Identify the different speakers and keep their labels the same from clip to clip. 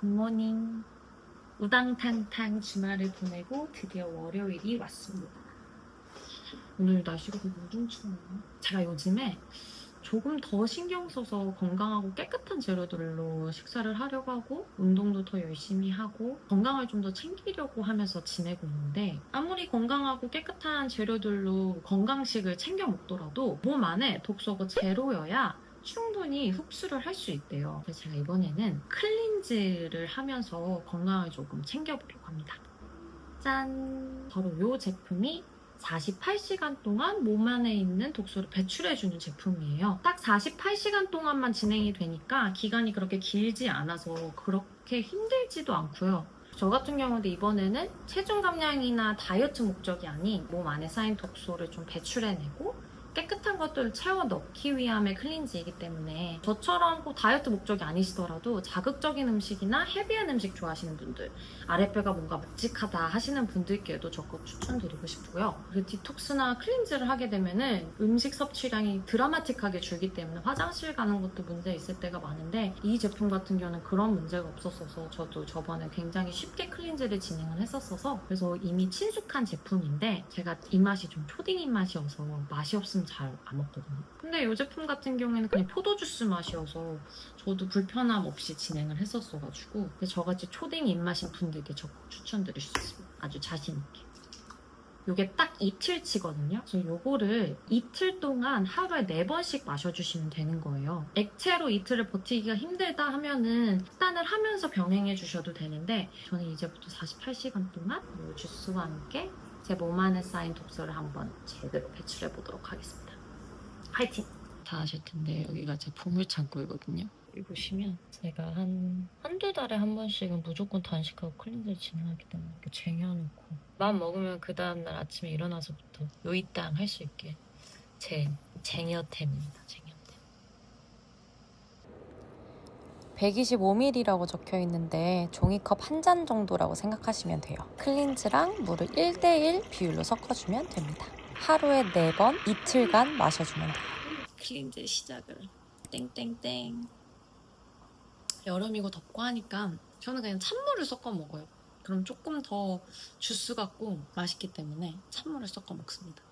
Speaker 1: 굿모닝. 우당탕탕 주말을 보내고 드디어 월요일이 왔습니다. 오늘 날씨가 되게 우중충하네요. 제가 요즘에 조금 더 신경 써서 건강하고 깨끗한 재료들로 식사를 하려고 하고 운동도 더 열심히 하고 건강을 좀 더 챙기려고 하면서 지내고 있는데 아무리 건강하고 깨끗한 재료들로 건강식을 챙겨 먹더라도 몸 안에 독소가 제로여야 충분히 흡수를 할 수 있대요. 그래서 제가 이번에는 클린즈를 하면서 건강을 조금 챙겨보려고 합니다. 짠! 바로 이 제품이 48시간 동안 몸 안에 있는 독소를 배출해주는 제품이에요. 딱 48시간 동안만 진행이 되니까 기간이 그렇게 길지 않아서 그렇게 힘들지도 않고요. 저 같은 경우도 이번에는 체중 감량이나 다이어트 목적이 아닌 몸 안에 쌓인 독소를 좀 배출해내고 깨끗한 것들을 채워 넣기 위함의 클린즈이기 때문에 저처럼 꼭 다이어트 목적이 아니시더라도 자극적인 음식이나 헤비한 음식 좋아하시는 분들 아랫배가 뭔가 묵직하다 하시는 분들께도 적극 추천드리고 싶고요. 그리고 디톡스나 클린즈를 하게 되면은 음식 섭취량이 드라마틱하게 줄기 때문에 화장실 가는 것도 문제 있을 때가 많은데 이 제품 같은 경우는 그런 문제가 없었어서 저도 저번에 굉장히 쉽게 클린즈를 진행을 했었어서 그래서 이미 친숙한 제품인데 제가 입맛이 좀 초딩 입맛이어서 맛이 없으면 잘 안 먹거든요. 근데 이 제품 같은 경우에는 그냥 포도 주스 맛이어서 저도 불편함 없이 진행을 했었어가지고 근데 저같이 초딩 입맛인 분들께 적극 추천드릴 수 있습니다. 아주 자신있게. 요게 딱 이틀치거든요. 그래서 요거를 이틀 동안 하루에 네번씩 마셔주시면 되는 거예요. 액체로 이틀을 버티기가 힘들다 하면은 식단을 하면서 병행해 주셔도 되는데 저는 이제부터 48시간 동안 요 주스와 함께 제 몸 안에 쌓인 독소를 한번 제대로 배출해 보도록 하겠습니다. 화이팅! 다 아실 텐데 여기가 제 보물 창고이거든요. 여기 보시면 제가 한 한두 달에 한 번씩은 무조건 단식하고 클린즈 진행하기 때문에 쟁여놓고 마음 먹으면 그 다음날 아침에 일어나서부터 요이 땅 할 수 있게 제 쟁여템입니다. 쟁여템.
Speaker 2: 125ml라고 적혀 있는데 종이컵 한 잔 정도라고 생각하시면 돼요. 클린즈랑 물을 1대1 비율로 섞어주면 됩니다. 하루에 4번 이틀간 마셔주면 돼요.
Speaker 1: 클린즈 시작을 땡땡땡 여름이고 덥고 하니까 저는 그냥 찬물을 섞어 먹어요 그럼 조금 더 주스 같고 맛있기 때문에 찬물을 섞어 먹습니다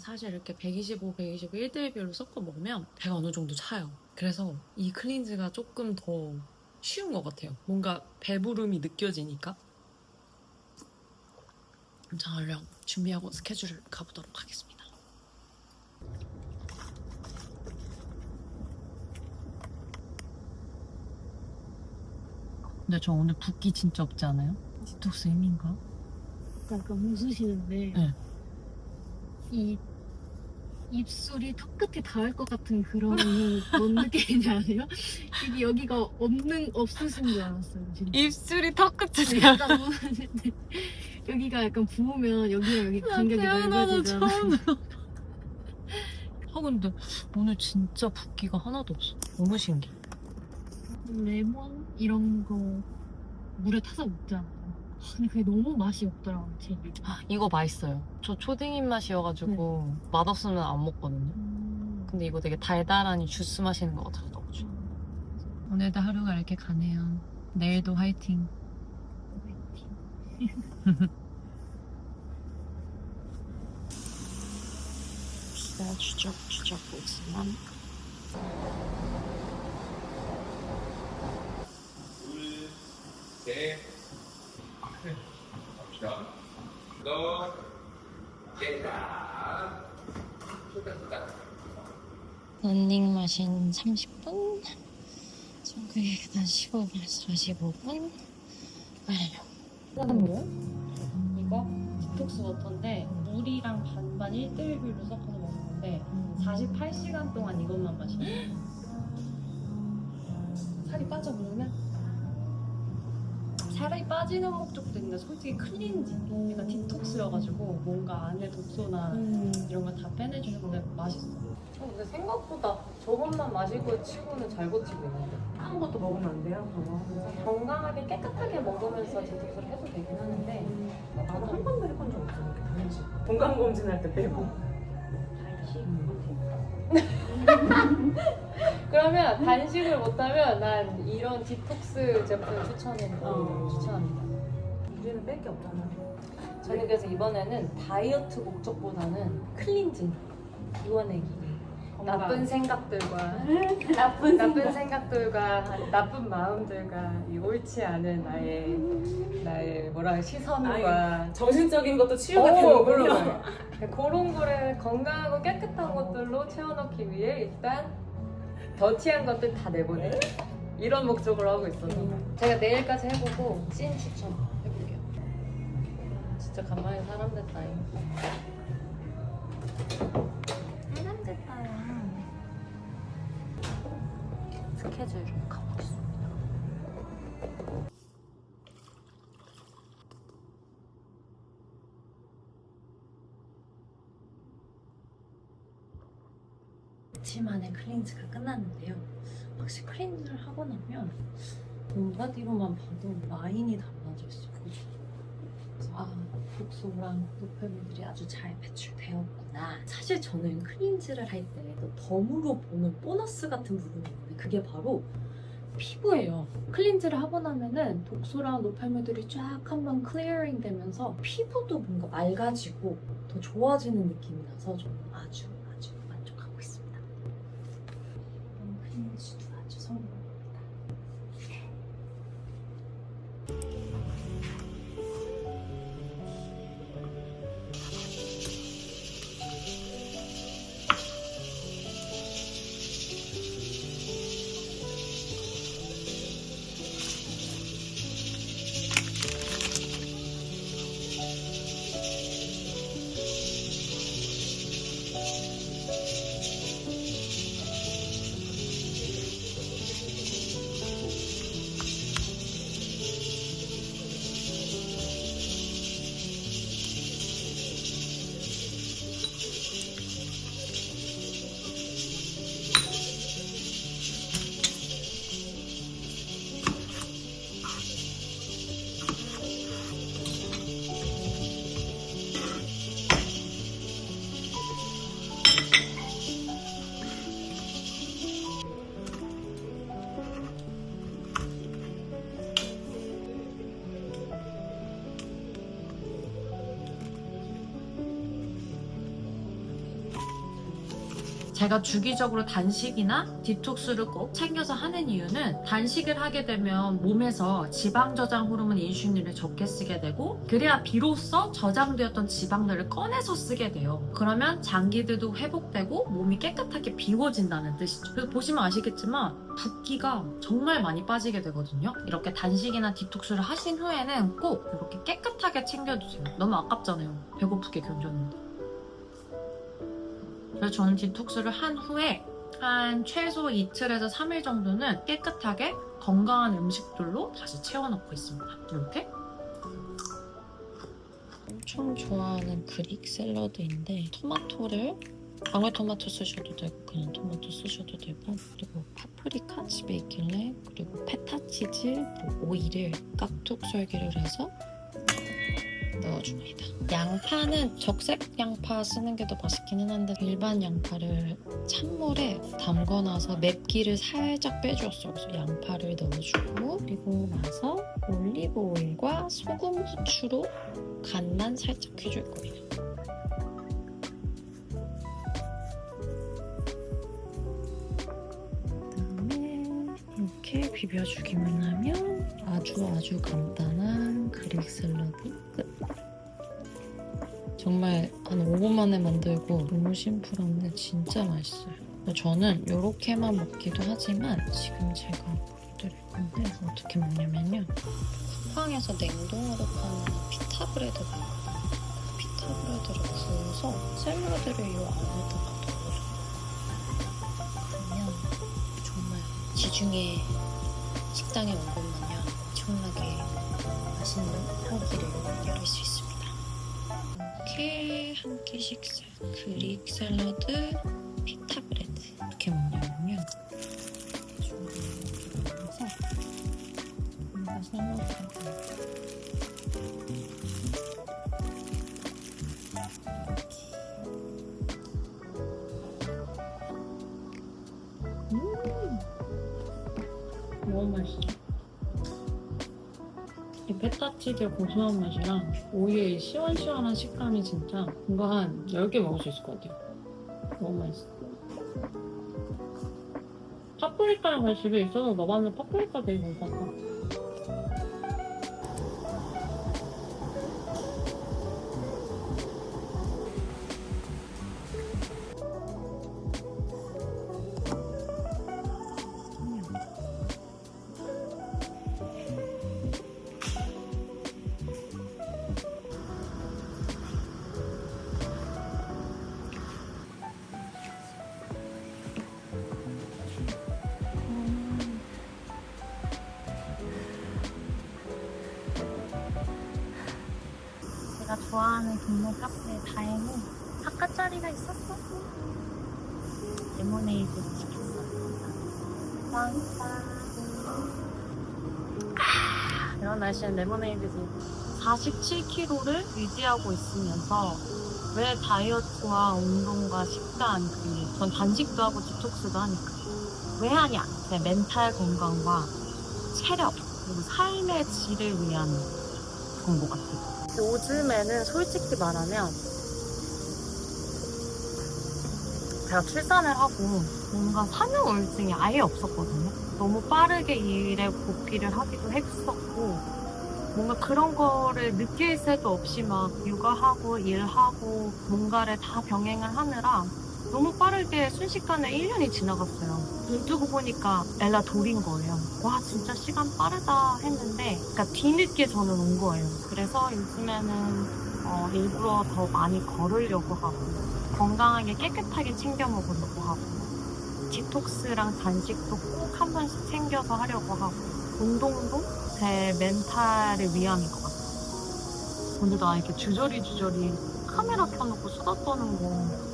Speaker 1: 사실 이렇게 125, 125, 1대1 비율로 섞어 먹으면 배가 어느 정도 차요 그래서 이 클린즈가 조금 더 쉬운 것 같아요 뭔가 배부름이 느껴지니까 자 얼른 준비하고 스케줄을 가보도록 하겠습니다 근데 저 오늘 붓기 진짜 없지 않아요? 디톡스 의미인가?
Speaker 3: 약간 웃으시는데
Speaker 1: 네.
Speaker 3: 이 입술이 턱 끝에 닿을 것 같은 그런 뭔 느낌인지 아세요? 이게 여기가 없는 없으신 줄 알았어요. 진짜.
Speaker 1: 입술이 턱끝에
Speaker 3: 아니, 약간 부으는데 여기가 약간 부으면 여기랑 여기 간격이 넓어지잖아요.
Speaker 1: 아 근데 오늘 진짜 붓기가 하나도 없어 너무 신기해
Speaker 3: 레몬 이런 거 물에 타서 먹잖아요. 아, 근데 그게 너무 맛이 없더라고요. 제 입에.
Speaker 1: 아, 이거 맛있어요. 저 초딩 입맛이어가지고 맛없으면 안 먹거든요.
Speaker 3: 음.
Speaker 1: 근데 이거 되게 달달하니 주스 마시는 것 같아서 너무 좋아 오늘도 하루가 이렇게 가네요. 내일도 화이팅. 비가 주적주적 오지만.
Speaker 4: 둘, 셋, 갑시다. 너, 깨라. 쏟아, 쏟아.
Speaker 1: 런닝 머신 30분, 정글 계단 15분에서 45분, 완료. 뭐야? 이거 디톡스 워터인데 물이랑 반반 1대1 비율로 섞어서 먹는 건데 48시간 동안 이것만 마시면 돼요. 살이 빠져버리면 살이 빠지는 목적도 있는데 솔직히 클린지 그러니까 디톡스여가지고 뭔가 안에 독소나
Speaker 3: 음.
Speaker 1: 이런 걸 다 빼내주는데 맛있어. 어, 근데 생각보다 저것만 마시고 치고는 잘 버티고 있는데.
Speaker 5: 아무것도 먹으면 안 돼요? 그거?
Speaker 1: 건강하게 깨끗하게 먹으면서 디톡스를 해도 되긴 하는데
Speaker 5: 나도 한 번도 해본 적 없어. 이렇게 단식. 건강검진 할 때 빼고. 음.
Speaker 1: 그러면 단식을 못하면 난 이런 디톡스 제품 추천해
Speaker 5: 어.
Speaker 1: 추천합니다.
Speaker 5: 우리는 뺄 게 없잖아.
Speaker 1: 저는 그래서 이번에는 다이어트 목적보다는 클린징 이원내기 나쁜 생각들과 나쁜 나쁜 생각들과 나쁜 마음들과 이 옳지 않은 나의 나의 뭐라 시선과
Speaker 5: 정신적인 것도 치유가
Speaker 1: 오,
Speaker 5: 되는군요.
Speaker 1: 그런 그런 거를 건강하고 깨끗한 것들로 채워넣기 위해 일단 더티한 것들 다 내보내. 이런 목적으로 하고 있어서. 제가 내일까지 해보고 찐 추천 해볼게요. 진짜 간만에 사람 됐다잉. 사람 됐다 좀 가보겠습니다 치만의 클렌즈가 끝났는데요. 확실히 클렌즈를 하고 나면 온바디로만 봐도 라인이 달라져 있어. 그죠? 그래서 아, 복소랑 노폐물들이 아주 잘 배출되었 사실 저는 클렌즈를 할때또 덤으로 보는 보너스 같은 부분이 있는데 그게 바로 피부예요. 클렌즈를 하고 나면은 독소랑 노폐물들이 쫙 한번 클리어링 되면서 피부도 뭔가 맑아지고 더 좋아지는 느낌이 나서 저 제가 주기적으로 단식이나 디톡스를 꼭 챙겨서 하는 이유는 단식을 하게 되면 몸에서 지방 저장 호르몬 인슐린을 적게 쓰게 되고 그래야 비로소 저장되었던 지방들을 꺼내서 쓰게 돼요. 그러면 장기들도 회복되고 몸이 깨끗하게 비워진다는 뜻이죠. 그래서 보시면 아시겠지만 붓기가 정말 많이 빠지게 되거든요. 이렇게 단식이나 디톡스를 하신 후에는 꼭 이렇게 깨끗하게 챙겨주세요. 너무 아깝잖아요. 배고프게 견뎠는데. 그래서 저는 디톡스를 한 후에 한 최소 이틀에서 3일 정도는 깨끗하게 건강한 음식들로 다시 채워넣고 있습니다. 이렇게 엄청 좋아하는 그릭 샐러드인데 토마토를 방울토마토 쓰셔도 되고 그냥 토마토 쓰셔도 되고 그리고 파프리카 집에 있길래 그리고 페타 치즈 뭐 오이를 깍둑 썰기를 해서 넣어줍니다. 양파는 적색 양파 쓰는 게 더 맛있기는 한데 일반 양파를 찬물에 담궈놔서 맵기를 살짝 빼주었어요. 그래서 양파를 넣어주고 그리고 나서 올리브 오일과 소금, 후추로 간만 살짝 해줄 거예요. 그다음에 이렇게 비벼주기만 하면 아주 아주 간단한 그릭 샐러드 끝. 정말 한 5분 만에 만들고 너무 심플한데 진짜 맛있어요. 저는 이렇게만 먹기도 하지만 지금 제가 보여드릴 건데 어떻게 먹냐면요. 쿠팡에서 냉동으로 파는 피타 브레드가 있거든요. 그 피타 브레드를 구워서 샐러드를 이 안에다가 넣어줘요. 그러면 정말 지중해 식당에 온 것 마냥 엄청나게 맛있는 한 끼를 열릴 수 있습니다. 이렇게 한끼 식사 그릭 샐러드 피타 브레드 이렇게 먹냐면요. 이렇게 준비해서 뭔가 샐러드를
Speaker 6: 페타치드 고소한 맛이랑 오이의 시원시원한 식감이 진짜 이거 한 10개 먹을 수 있을 것 같아요. 너무 맛있어. 파프리카랑 집에 있어서 넣어봤는데 파프리카 되게 괜찮다.
Speaker 1: 좋아하는 동네 카페에 다행히 바깥 자리가 있었어. 레모네이드 시켰어요. 감사합니다. 아, 이런 날씨엔 레모네이드지. 47kg를 유지하고 있으면서 왜 다이어트와 운동과 식단, 그리고 전 단식도 하고 디톡스도 하니까 왜 하냐? 제 멘탈 건강과 체력, 그리고 삶의 질을 위한 정보 같아요. 요즘에는 솔직히 말하면 제가 출산을 하고 뭔가 산후 우울증이 아예 없었거든요. 너무 빠르게 일에 복귀를 하기도 했었고 뭔가 그런 거를 느낄 새도 없이 막 육아하고 일하고 뭔가를 다 병행을 하느라 너무 빠르게 순식간에 1년이 지나갔어요. 눈 뜨고 보니까 엘라 돌인 거예요. 와, 진짜 시간 빠르다 했는데, 그러니까 뒤늦게 저는 온 거예요. 그래서 요즘에는 어, 일부러 더 많이 걸으려고 하고, 건강하게 깨끗하게 챙겨 먹으려고 하고, 디톡스랑 단식도 꼭 한 번씩 챙겨서 하려고 하고, 운동도 제 멘탈을 위함인 것 같아요. 근데 나 이렇게 주저리 주저리 카메라 켜놓고 수다 떠는 거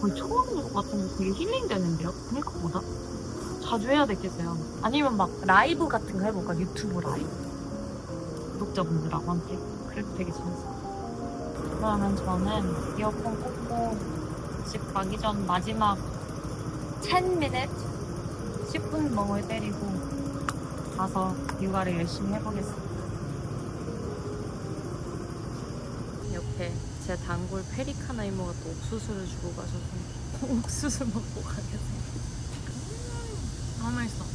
Speaker 1: 거의 처음인 것 같은데 되게 힐링되는데요? 생각보다? 자주 해야 되겠어요. 아니면 막 라이브 같은 거 해볼까? 유튜브 라이브. 구독자분들하고 함께. 그래도 되게 재밌어요. 그러면 저는 이어폰 꽂고 집 가기 전 마지막 10미닛? 10분 멍을 때리고 가서 육아를 열심히 해보겠습니다. 옆에 제 단골 페리카나 이모가 또 옥수수를 주고 가셔서 옥수수 먹고 가겠습니다. 너무 맛있어.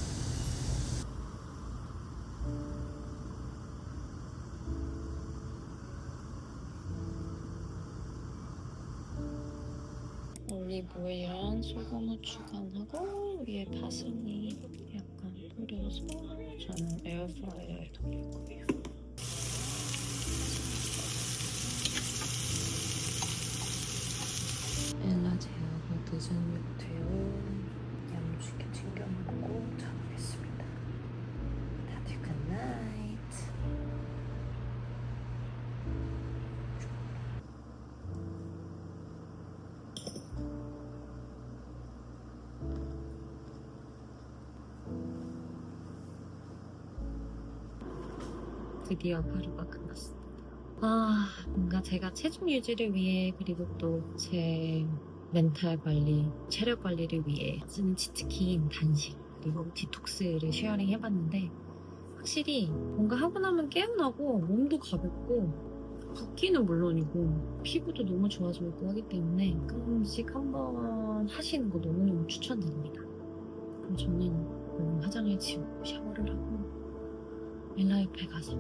Speaker 1: 올리브오일랑 소금 후추 간하고 위에 파슬리 약간 뿌려서 저는 에어프라이어에 돌릴 거예요. 엘라 늦은 육퇴로 야무지게 챙겨 먹고 자보겠습니다. 다들 굿나잇. 드디어 하루가 끝났습니다. 아, 뭔가 제가 체중 유지를 위해 그리고 또제 멘탈 관리, 체력 관리를 위해 쓰는 치트키인 단식 그리고 디톡스를 쉐어링 해봤는데 확실히 뭔가 하고 나면 개운하고 몸도 가볍고 붓기는 물론이고 피부도 너무 좋아지고 하기 때문에 가끔씩 한번 하시는 거 너무너무 추천드립니다. 그럼 저는 화장을 지우고 샤워를 하고 엘라 옆에 가서